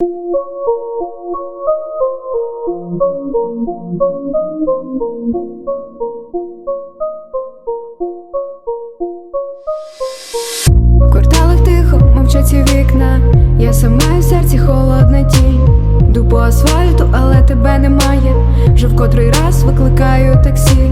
В кварталах тихо мовчать ці вікна. Я сама в серці холодна тінь. Йду по асфальту, але тебе немає. Вже в котрий раз викликаю таксі.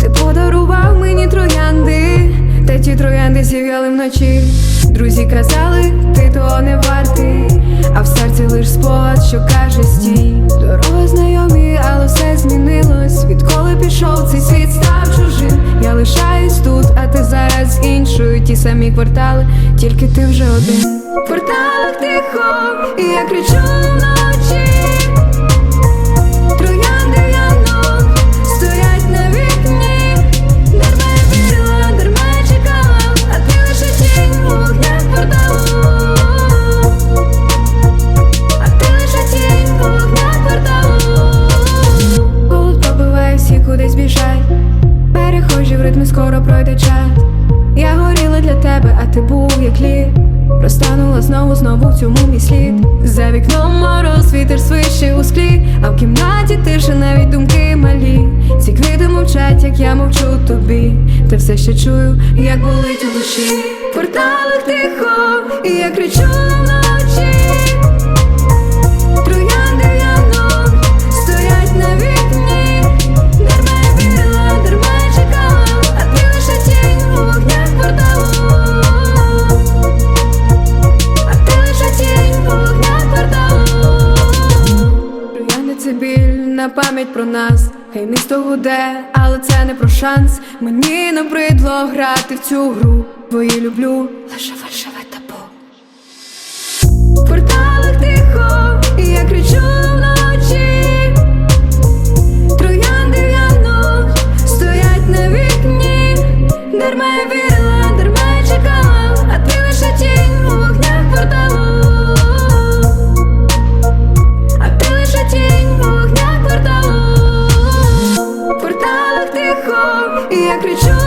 Ти подарував мені троянди, та ті троянди зів'яли вночі. Друзі казали, ти того не вартий, а в серці лиш спогад, що каже стій. Дороги знайомі, але все змінилось. Відколи пішов цей світ став чужим. Я лишаюсь тут, а ти зараз іншою. Ті самі квартали, тільки ти вже один. В кварталах тихо, і я кричу ти був як лід. Розтанула знову, знову в цьому мій слід. За вікном мороз, вітер свище у склі, а в кімнаті тиша, навіть думки малі. Ці квіти мовчать, як я мовчу тобі. Та все ще чую, як болить у душі. Кварталах тихо, і я кричу Троянди біль на пам'ять про нас. Хай місто гуде, але це не про шанс. Мені набридло грати в цю гру. Твої люблю, лише фальшиве табу. кричу.